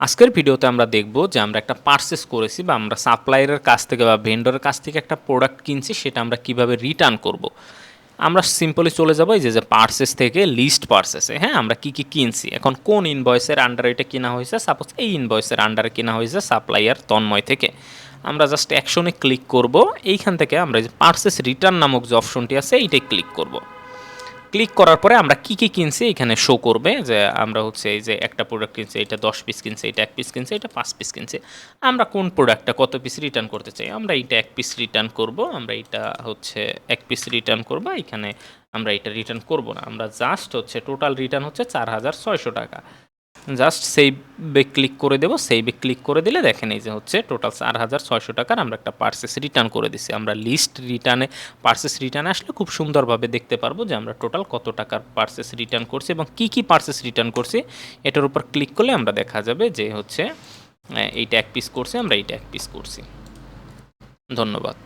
আজকের ভিডিওতে আমরা দেখব যে আমরা একটা পারচেস করেছি বা আমরা সাপ্লায়ারের কাছ থেকে বা ভেন্ডরের কাছ থেকে একটা প্রোডাক্ট কিনছি, সেটা আমরা কীভাবে রিটার্ন করব। আমরা সিম্পলি চলে যাব যে যে পার্সেস থেকে লিস্ট পার্সেসে হ্যাঁ? আমরা কি কি কিনছি? এখন কোন ইনভয়েসের আন্ডারে এটা কেনা হয়েছে? সাপোজ এই ইনভয়েসের আন্ডারে কেনা হয়েছে সাপ্লায়ার তন্ময় থেকে। আমরা জাস্ট অ্যাকশনে ক্লিক করব, এইখান থেকে আমরা যে পার্সেস রিটার্ন নামক যে অপশনটি আছে, এইটাই ক্লিক করব। ক্লিক করার পরে আমরা কি কি কিনছি এখানে শো করবে, যে আমরা হচ্ছে এই যে একটা প্রোডাক্ট কিনছি, এটা দশ পিস কিনছে, এটা এক পিস কিনছে, এটা পাঁচ পিস কিনছে। আমরা কোন প্রোডাক্টটা কত পিস রিটার্ন করতে চাই? আমরা এটা এক পিস রিটার্ন করব, আমরা এটা হচ্ছে এক পিস রিটার্ন করব, এখানে আমরা এটা রিটার্ন করব না। আমরা জাস্ট হচ্ছে টোটাল রিটার্ন হচ্ছে চার হাজার ছয়শো টাকা। জাস্ট সেইভে ক্লিক করে দেবো সেইভে ক্লিক করে দিলে দেখেন এই যে হচ্ছে টোটাল চার হাজার ছয়শো টাকার আমরা একটা পার্সেস রিটার্ন করে দিছি। আমরা লিস্ট রিটার্নে পার্সেস রিটার্নে আসলে খুব সুন্দরভাবে দেখতে পারব যে আমরা টোটাল কত টাকার পার্সেস রিটার্ন করছি এবং কি কি পার্সেস রিটার্ন করছি। এটার উপর ক্লিক করলে আমরা দেখা যাবে যে হচ্ছে এইটা এক পিস করছি, আমরা এইটা এক পিস করছি। ধন্যবাদ।